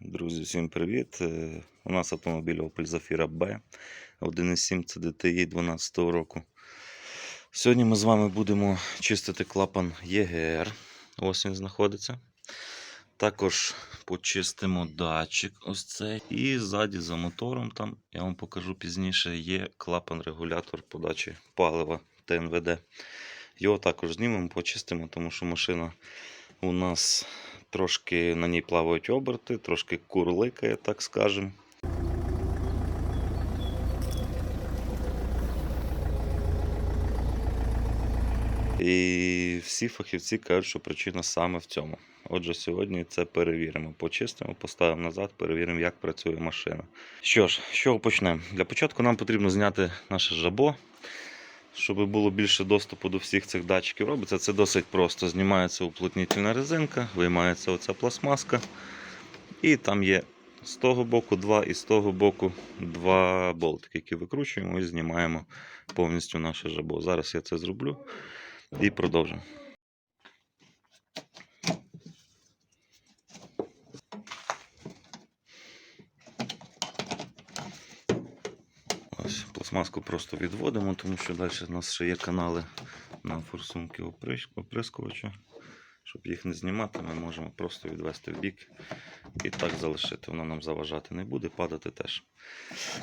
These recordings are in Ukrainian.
Друзі, всім привіт! Е, У нас автомобіль Opel Zafira B 1.7 це DTI 12 року. Сьогодні ми з вами будемо чистити клапан EGR. Ось він знаходиться. Також почистимо датчик ось цей. І ззаді за мотором, там, я вам покажу пізніше, є клапан-регулятор подачі палива ТНВД. Його також знімемо, почистимо, тому що машина у нас трошки на ній плавають оберти, трошки курликає, так скажемо. І всі фахівці кажуть, що причина саме в цьому. Отже, сьогодні це перевіримо. Почистимо, поставимо назад, перевіримо, як працює машина. Що ж, чого почнемо? Для початку нам потрібно зняти наше жабо, щоб було більше доступу до всіх цих датчиків. Робиться це досить просто. Знімається уплотнітельна резинка, виймається оця пластмаска. І там є з того боку два і з того боку два болтики, які викручуємо і знімаємо повністю наше жабо. Зараз я це зроблю і продовжимо. Ось просто відводимо, тому що далі у нас ще є канали на форсунки оприскувача. Щоб їх не знімати, ми можемо просто відвести в бік і так залишити. Воно нам заважати не буде, падати теж.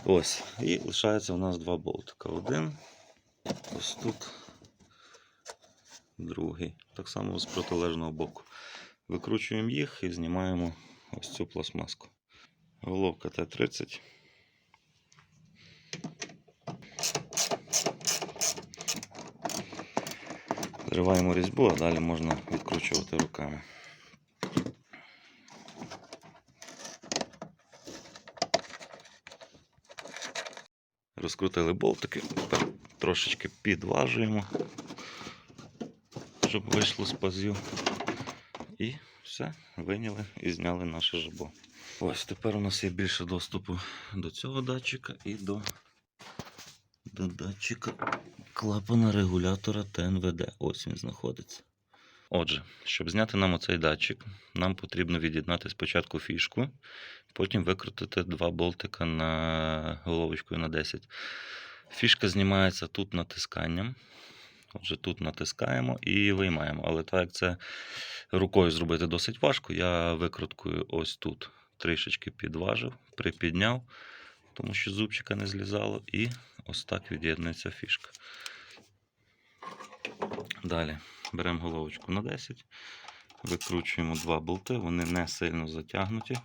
Ось. І лишається у нас два болтика. Один. Ось тут. Другий. Так само з протилежного боку. Викручуємо їх і знімаємо ось цю пластмаску. Головка Т-30. Зриваємо різьбу, а далі можна відкручувати руками. Розкрутили болтики, тепер трошечки підважуємо, щоб вийшло з пазів. І все, виняли і зняли наше жабо. Ось тепер у нас є більше доступу до цього датчика і до, до датчика клапана регулятора ТНВД. Ось він знаходиться. Отже, щоб зняти нам оцей датчик, нам потрібно від'єднати спочатку фішку, потім викрутити два болтика на головочкою на 10. Фішка знімається тут натисканням. Отже, тут натискаємо і виймаємо. Але так як це рукою зробити досить важко, я викруткою ось тут трішечки підважив, припідняв, тому що зубчика не злізало, і ось так від'єднується фішка. Далі беремо головочку на 10, викручуємо два болти, вони не сильно затягнуті.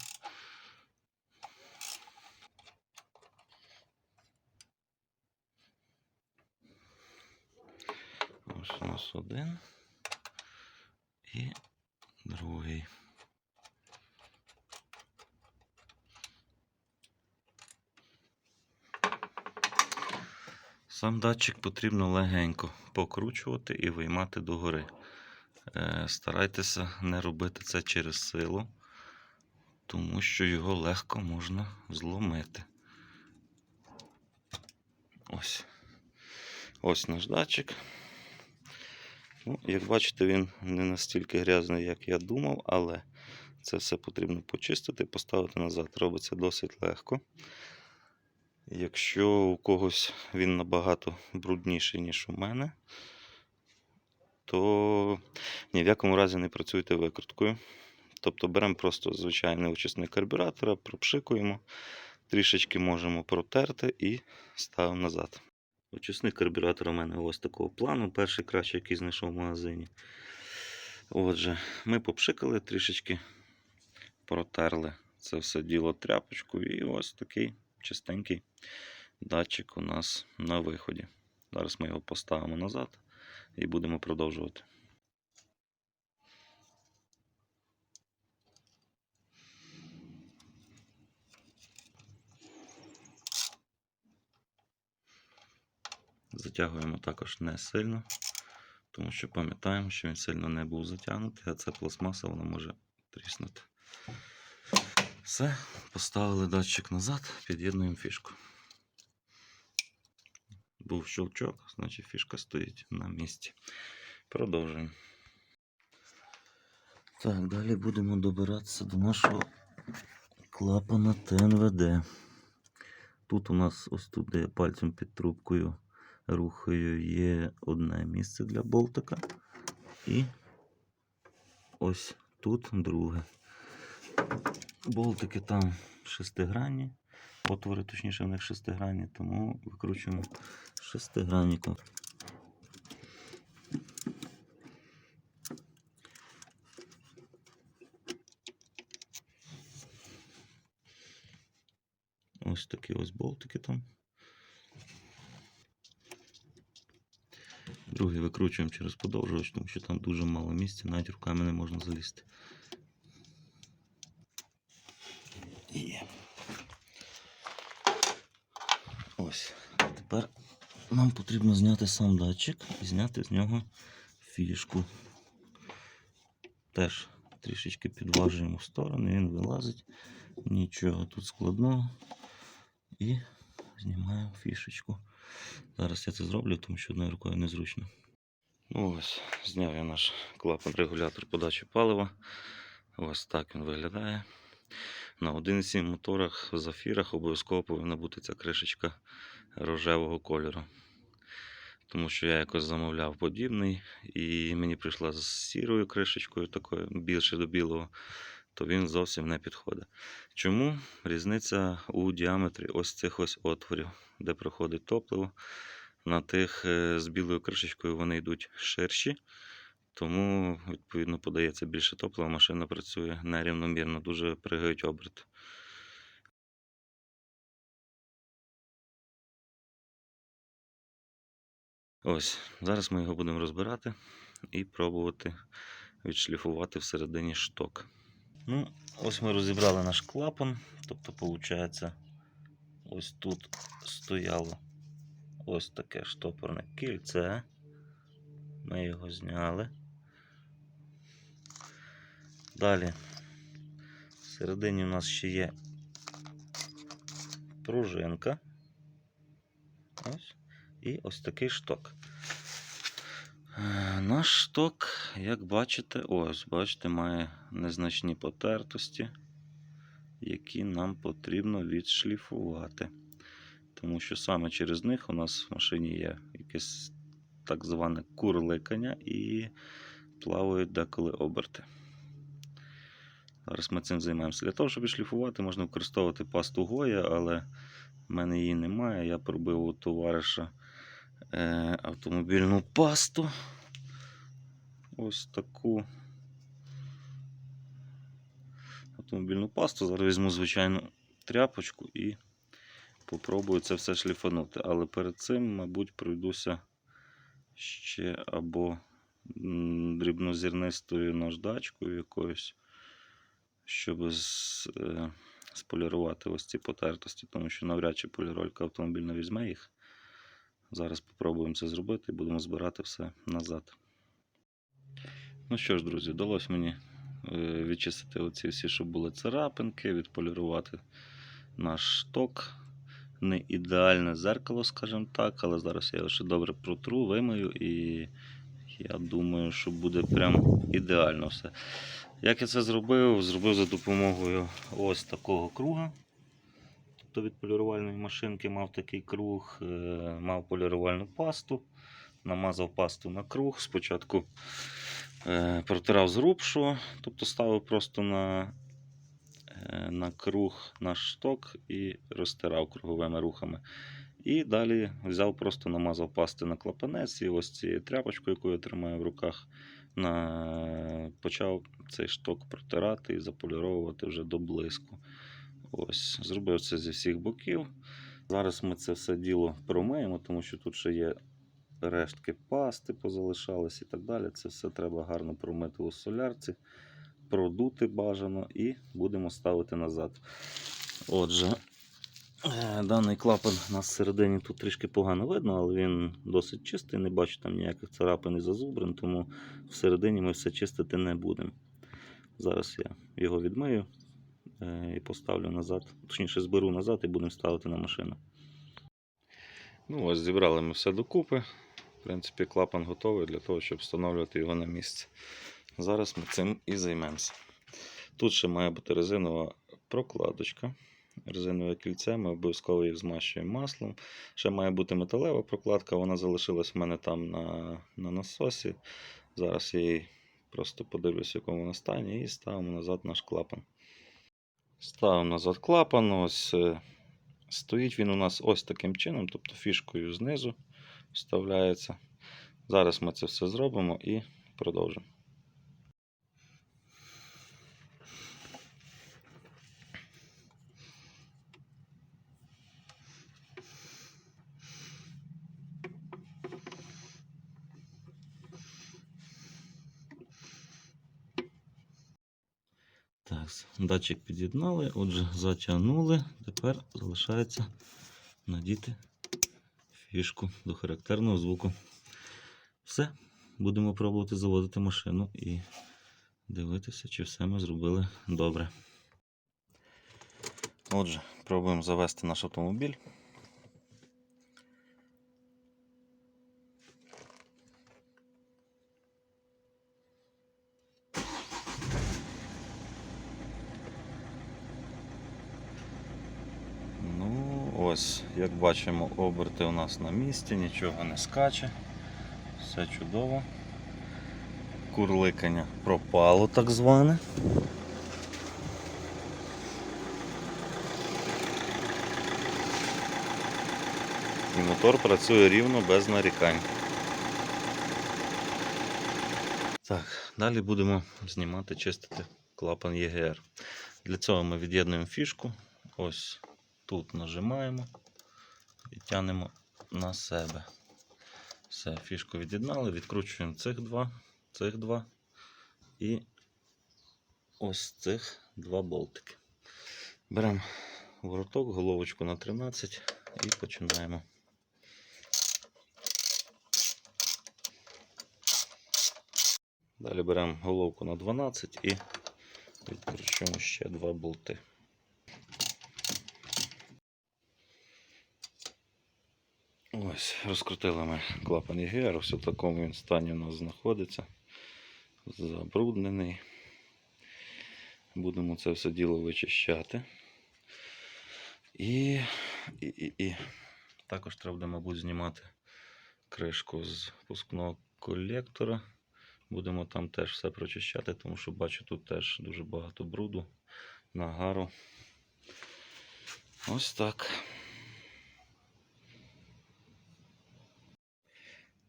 Ось у нас один і другий. Сам датчик потрібно легенько покручувати і виймати догори. Е, Старайтеся не робити це через силу, тому що його легко можна зломити. Ось. Ось наш датчик. Ну, як бачите, він не настільки грязний, як я думав, але це все потрібно почистити, поставити назад. Робиться досить легко. Якщо у когось він набагато брудніший, ніж у мене, то ні в якому разі не працюйте викруткою. Тобто беремо просто звичайний очисник карбюратора, пропшикуємо, трішечки можемо протерти і ставимо назад. Очисник карбюратора у мене ось такого плану. Перший краще, який знайшов в магазині. Отже, ми попшикали, трішечки протерли це все діло тряпочкою. І ось такий чистенький датчик у нас на виході. Зараз ми його поставимо назад і будемо продовжувати. Затягуємо також не сильно, тому що пам'ятаємо, що він сильно не був затягнутий, а це пластмаса, вона може тріснути. Все, поставили датчик назад, під'єднуємо фішку. Був щелчок, значить фішка стоїть на місці. Продовжуємо. Так, далі будемо добиратися до нашого клапана ТНВД. Тут у нас ось тут, де я пальцем під трубкою рухаю, є одне місце для болтика. І ось тут друге. Болтики там шестигранні, отвори, точніше, в них шестигранні, тому викручуємо шестигранником. Ось такі ось болтики там. Другий викручуємо через подовжувач, тому що там дуже мало місця, навіть руками не можна залізти. Є. Ось. А тепер нам потрібно зняти сам датчик і зняти з нього фішку. Теж трішечки підважуємо в сторону, він вилазить. Нічого тут складного. І знімаємо фішечку. Зараз я це зроблю, тому що одною рукою незручно. Ну ось, зняв я наш клапан регулятор подачі палива. Ось так він виглядає. На 1.7 моторах в зафірах обов'язково повинна бути ця кришечка рожевого кольору. Тому що я якось замовляв подібний, і мені прийшла з сірою кришечкою, такою більше до білого, то він зовсім не підходить. Чому? Різниця у діаметрі ось цих ось отворів, де проходить топливо. На тих е, з білою кришечкою вони йдуть ширші, тому, відповідно, подається більше топлива, машина працює нерівномірно, дуже пригають оберти. Ось, зараз ми його будемо розбирати і пробувати відшліфувати всередині шток. Ну, ось ми розібрали наш клапан. Тобто, виходить, ось тут стояло ось таке штопорне кільце. Ми його зняли. Далі всередині у нас ще є пружинка. Ось. І ось такий шток. Е, Наш шток, як бачите, ось, бачите, має незначні потертості, які нам потрібно відшліфувати. Тому що саме через них у нас в машині є якесь так зване курликання і плавають деколи оберти. Зараз ми цим займаємося. Для того, щоб відшліфувати, можна використовувати пасту Гоя, але в мене її немає. Я пробив у товариша автомобільну пасту. Ось таку автомобільну пасту. Зараз візьму звичайну тряпочку і попробую це все шліфанути. Але перед цим, мабуть, пройдуся ще або дрібнозірнистою наждачкою якоюсь, щоб е, сполірувати ось ці потертості, тому що навряд чи поліролька автомобільна візьме їх. Зараз спробуємо це зробити і будемо збирати все назад. Ну що ж, друзі, вдалося мені е, відчистити оці всі, щоб були царапинки, відполірувати наш шток. Не ідеальне зеркало, скажімо так, але зараз я його ще добре протру, вимию і я думаю, що буде прям ідеально все. Як я це зробив? Зробив за допомогою ось такого круга. Тобто від полірувальної машинки мав такий круг, е, мав полірувальну пасту, намазав пасту на круг. Спочатку е, протирав з грубшого, тобто ставив просто на, е, на круг наш шток і розтирав круговими рухами. І далі взяв, просто намазав пасти на клапанець і ось цією тряпочкою, яку я тримаю в руках, на... почав цей шток протирати і заполіровувати вже до блиску. Ось, зробив це зі всіх боків. Зараз ми це все діло промиємо, тому що тут ще є рештки пасти, позалишались і так далі. Це все треба гарно промити у солярці, продути бажано і будемо ставити назад. Отже, е, даний клапан у нас всередині тут трішки погано видно, але він досить чистий, не бачу там ніяких царапин і зазубрин, тому всередині ми все чистити не будемо. Зараз я його відмию і поставлю назад. Точніше, зберу назад і будемо ставити на машину. Ну, ось зібрали ми все докупи. В принципі, клапан готовий для того, щоб встановлювати його на місце. Зараз ми цим і займемося. Тут ще має бути резинова прокладочка. Резинове кільце, ми обов'язково їх змащуємо маслом. Ще має бути металева прокладка, вона залишилась в мене там на, на насосі. Зараз я її просто подивлюсь, в якому вона стані, і ставимо назад наш клапан. Ставимо назад клапан. Ось е, стоїть він у нас ось таким чином, тобто фішкою знизу вставляється. Зараз ми це все зробимо і продовжимо. Так, датчик під'єднали, отже, затягнули. Тепер залишається надіти фішку до характерного звуку. Все, будемо пробувати заводити машину і дивитися, чи все ми зробили добре. Отже, пробуємо завести наш автомобіль. Ну, ось, як бачимо, оберти у нас на місці, нічого не скаче. Все чудово. Курликання пропало так зване. І мотор працює рівно без нарікань. Так, далі будемо знімати, чистити клапан ЄГР. Для цього ми від'єднуємо фішку. Ось тут нажимаємо і тянемо на себе. Все, фішку від'єднали, відкручуємо цих два, цих два і ось цих два болтики. Беремо вороток, головочку на 13 і починаємо. Далі беремо головку на 12 і відкручуємо ще два болти. Ось, розкрутили ми клапан ЄГР, ось в такому він стані у нас знаходиться. Забруднений. Будемо це все діло вичищати. І, і, і, і. також треба буде, мабуть, знімати кришку з пускного колектора. Будемо там теж все прочищати, тому що бачу тут теж дуже багато бруду, нагару. Ось так.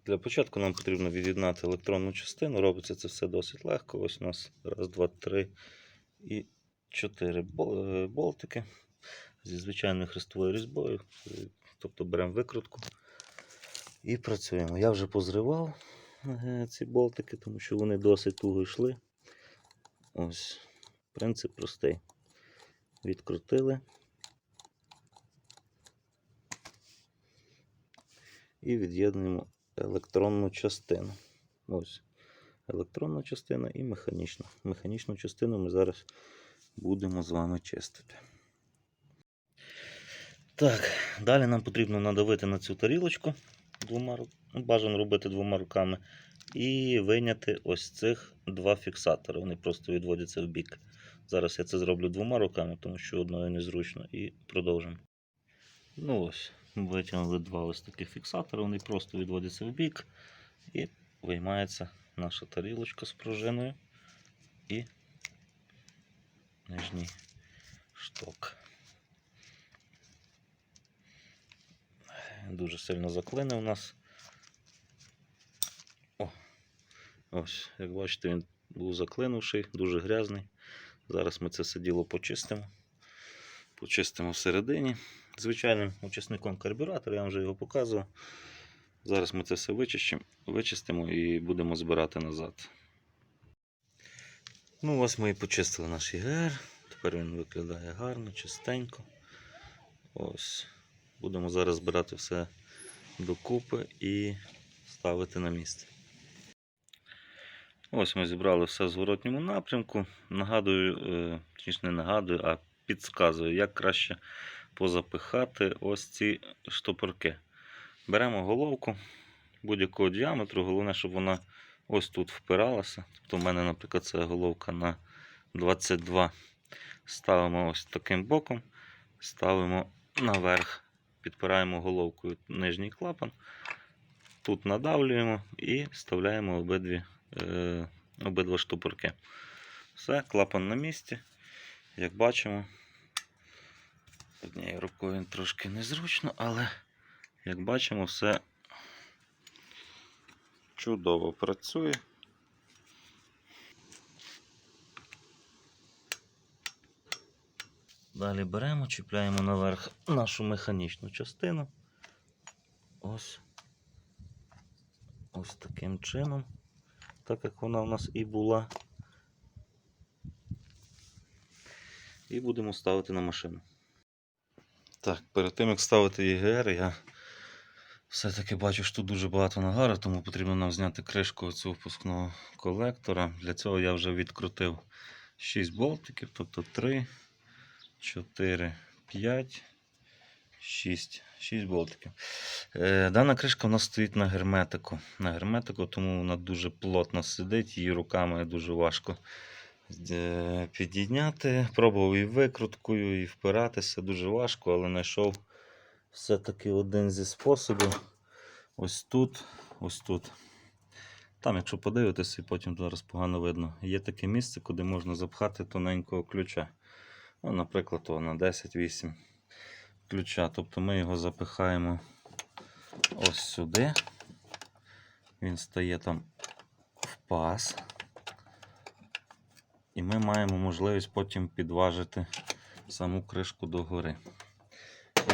Для початку нам потрібно від'єднати електронну частину. Робиться це все досить легко. Ось у нас раз, два, три і чотири е, болтики зі звичайною хрестовою різьбою. Тобто беремо викрутку і працюємо. Я вже позривав е, ці болтики, тому що вони досить туго йшли. Ось, принцип простий. Відкрутили. І від'єднуємо електронну частину. Ось електронна частина і механічна. Механічну частину ми зараз будемо з вами чистити. Так, далі нам потрібно надавити на цю тарілочку двома ну, бажано робити двома руками. І вийняти ось цих два фіксатори. Вони просто відводяться в бік. Зараз я це зроблю двома руками, тому що одною незручно. І продовжимо. Ну ось, витягнули два ось таких фіксатори, вони просто відводяться в бік. І виймається наша тарілочка з пружиною і нижній шток. Дуже сильно заклинив у нас. О, ось, як бачите, він був заклинувший, дуже грязний. Зараз ми це все діло почистимо. Почистимо всередині. Звичайним учасником карбюратора, я вам вже його показував. Зараз ми це все вичистимо, вичистимо і будемо збирати назад. Ну, ось ми і почистили наш ігр. Тепер він виглядає гарно, чистенько. Ось. Будемо зараз збирати все докупи і ставити на місце. Ось ми зібрали все в зворотньому напрямку. Нагадую, е, точніше не нагадую, а підказую, як краще позапихати ось ці штопорки. Беремо головку будь-якого діаметру, головне, щоб вона ось тут впиралася. Тобто, в мене, наприклад, це головка на 22 ставимо ось таким боком, ставимо наверх, підпираємо головкою нижній клапан, тут надавлюємо і вставляємо обидві, е, обидва штопорки. Все, клапан на місці. Як бачимо, однією рукою трошки незручно, але як бачимо, все чудово працює. Далі беремо, чіпляємо наверх нашу механічну частину. Ось. Ось таким чином, так як вона у нас і була. І будемо ставити на машину. Так, перед тим як ставити ЄГР, я все-таки бачу, що тут дуже багато нагару, тому потрібно нам зняти кришку цього впускного колектора. Для цього я вже відкрутив 6 болтиків, тобто 3, 4, 5, 6. 6 болтиків. Е, дана кришка у нас стоїть на герметику. На герметику, тому вона дуже плотно сидить, її руками дуже важко підійняти. Пробував і викруткою, і впиратися дуже важко, але знайшов все-таки один зі способів. Ось тут, ось тут. Там, якщо подивитися, і потім зараз погано видно, є таке місце, куди можна запхати тоненького ключа. Ну, наприклад, о, на 10-8 ключа. Тобто ми його запихаємо ось сюди. Він стає там в паз. І ми маємо можливість потім підважити саму кришку догори.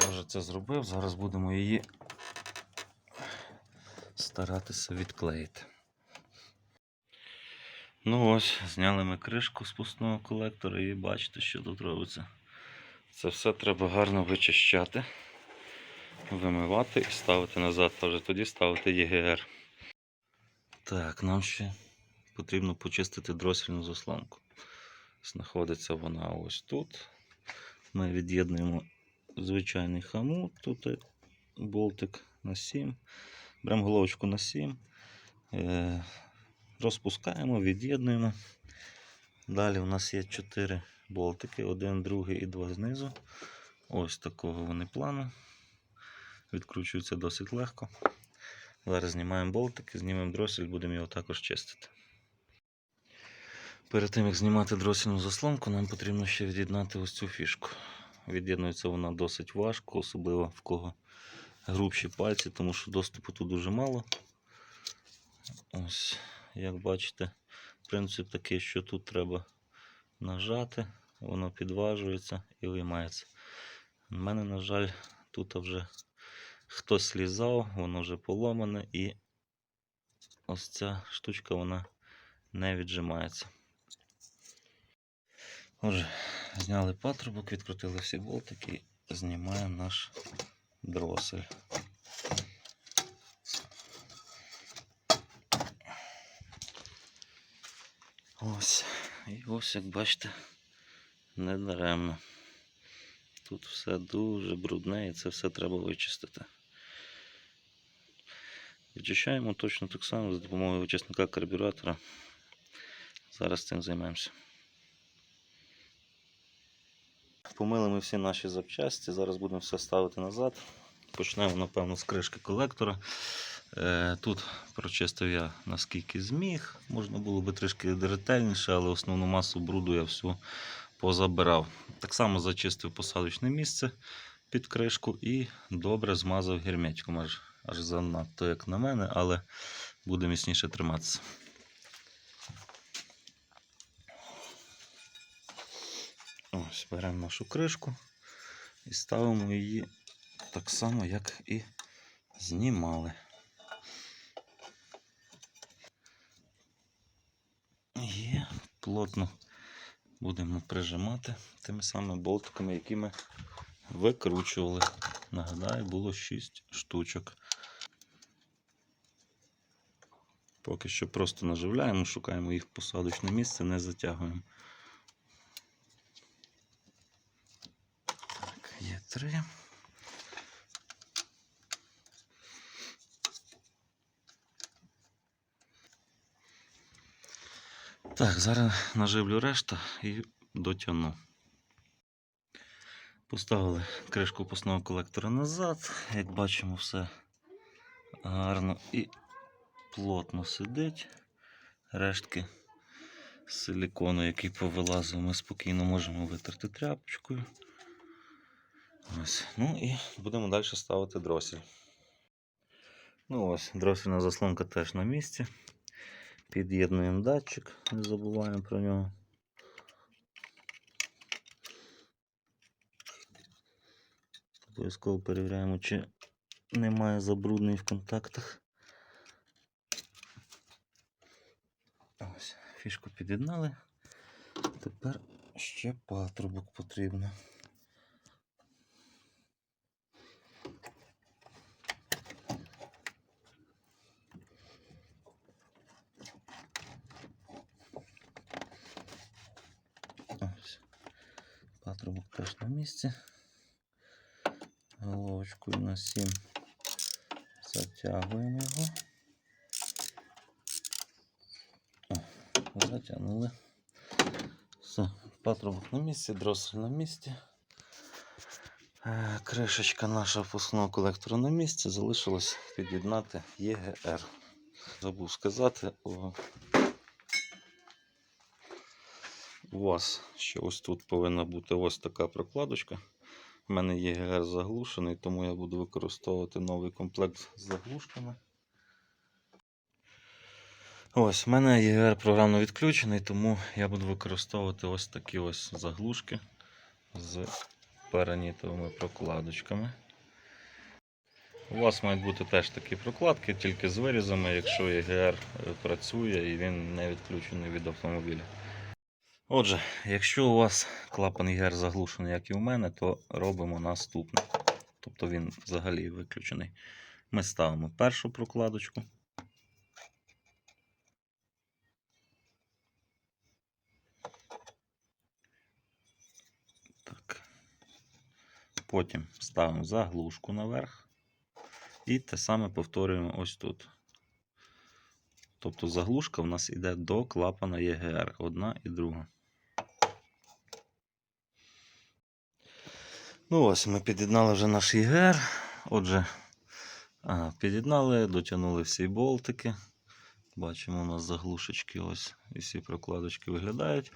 Я вже це зробив, зараз будемо її старатися відклеїти. Ну ось, зняли ми кришку з пустного колектора і бачите, що тут робиться. Це все треба гарно вичищати, вимивати і ставити назад. Та вже тоді ставити ЄГР. Так, нам ще потрібно почистити дросільну заслонку. Знаходиться вона ось тут. Ми від'єднуємо звичайний хамут, тут болтик на 7. Беремо головочку на 7. Е, розпускаємо, від'єднуємо. Далі у нас є 4 болтики, один, другий і два знизу. Ось такого вони плану. Відкручуються досить легко. Зараз знімаємо болтики, знімемо дросель, будемо його також чистити. Перед тим як знімати дросільну заслонку, нам потрібно ще від'єднати ось цю фішку. Від'єднується вона досить важко, особливо в кого грубші пальці, тому що доступу тут дуже мало. Ось, як бачите, принцип такий, що тут треба нажати, воно підважується і виймається. У мене, на жаль, тут вже хтось слізав, воно вже поломане і ось ця штучка вона не віджимається. Отже, зняли патрубок, відкрутили всі болтики і знімаємо наш дросель. Ось. І ось, як бачите, не даремно. Тут все дуже брудне і це все треба вичистити. Вичищаємо точно так само за допомогою вичисника карбюратора. Зараз цим займемося. Помили ми всі наші запчасті. Зараз будемо все ставити назад. Почнемо, напевно, з кришки колектора. Е, Тут прочистив я наскільки зміг. Можна було би трішки ретельніше, але основну масу бруду я всю позабирав. Так само зачистив посадочне місце під кришку і добре змазав герметиком. Аж, аж занадто, як на мене, але буде міцніше триматися. Ось, беремо нашу кришку і ставимо її так само, як і знімали. Є, плотно будемо прижимати тими самими болтиками, які ми викручували. Нагадаю, було 6 штучок. Поки що просто наживляємо, шукаємо їх посадочне місце, не затягуємо. Так, є три. Так, зараз наживлю решта і дотягну. Поставили кришку пусного колектора назад. Як бачимо, все гарно і плотно сидить. Рештки силікону, який повилазив, ми спокійно можемо витерти тряпочкою. Ось. Ну і будемо далі ставити дросель. Ну ось, дросельна заслонка теж на місці. Під'єднуємо датчик, не забуваємо про нього. Обов'язково перевіряємо, чи немає забруднень в контактах. Ось, фішку під'єднали. Тепер ще патрубок потрібно. Ось. Патрубок теж на місці. Головочкою на 7 затягуємо його. О, затягнули. Все, патрубок на місці, дросель на місці. Е, Кришечка наша впускного колектора на місці. Залишилось під'єднати ЄГР. Забув сказати, о, у вас ще ось тут повинна бути ось така прокладочка. У мене ЄГР заглушений, тому я буду використовувати новий комплект з заглушками. Ось, в мене ЄГР програмно відключений, тому я буду використовувати ось такі ось заглушки з перанітовими прокладочками. У вас мають бути теж такі прокладки, тільки з вирізами, якщо ЄГР е, працює і він не відключений від автомобіля. Отже, якщо у вас клапан ЄГР заглушений, як і у мене, то робимо наступне. Тобто він взагалі виключений. Ми ставимо першу прокладочку. Так. Потім ставимо заглушку наверх. І те саме повторюємо ось тут. Тобто заглушка в нас йде до клапана ЄГР. Одна і друга. Ну ось ми під'єднали вже наш ЄГР. Отже, ага, під'єднали, дотягнули всі болтики. Бачимо, у нас заглушечки ось і всі прокладочки виглядають.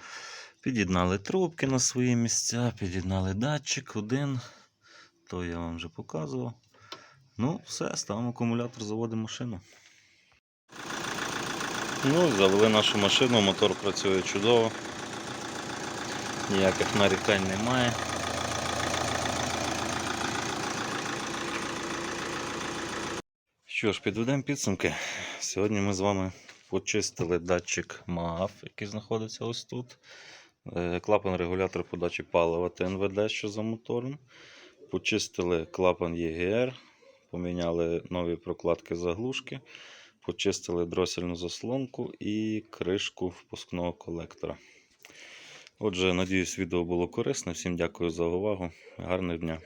Під'єднали трубки на свої місця, під'єднали датчик один. То я вам вже показував. Ну, все, ставимо акумулятор, заводимо машину. Ну, завели нашу машину, мотор працює чудово. Ніяких нарікань немає. Що ж, підведемо підсумки. Сьогодні ми з вами почистили датчик МААФ, який знаходиться ось тут. Е, Клапан регулятор подачі палива ТНВД, що за мотором. Почистили клапан ЄГР, поміняли нові прокладки заглушки, почистили дросельну заслонку і кришку впускного колектора. Отже, надіюсь, відео було корисне. Всім дякую за увагу. Гарного дня!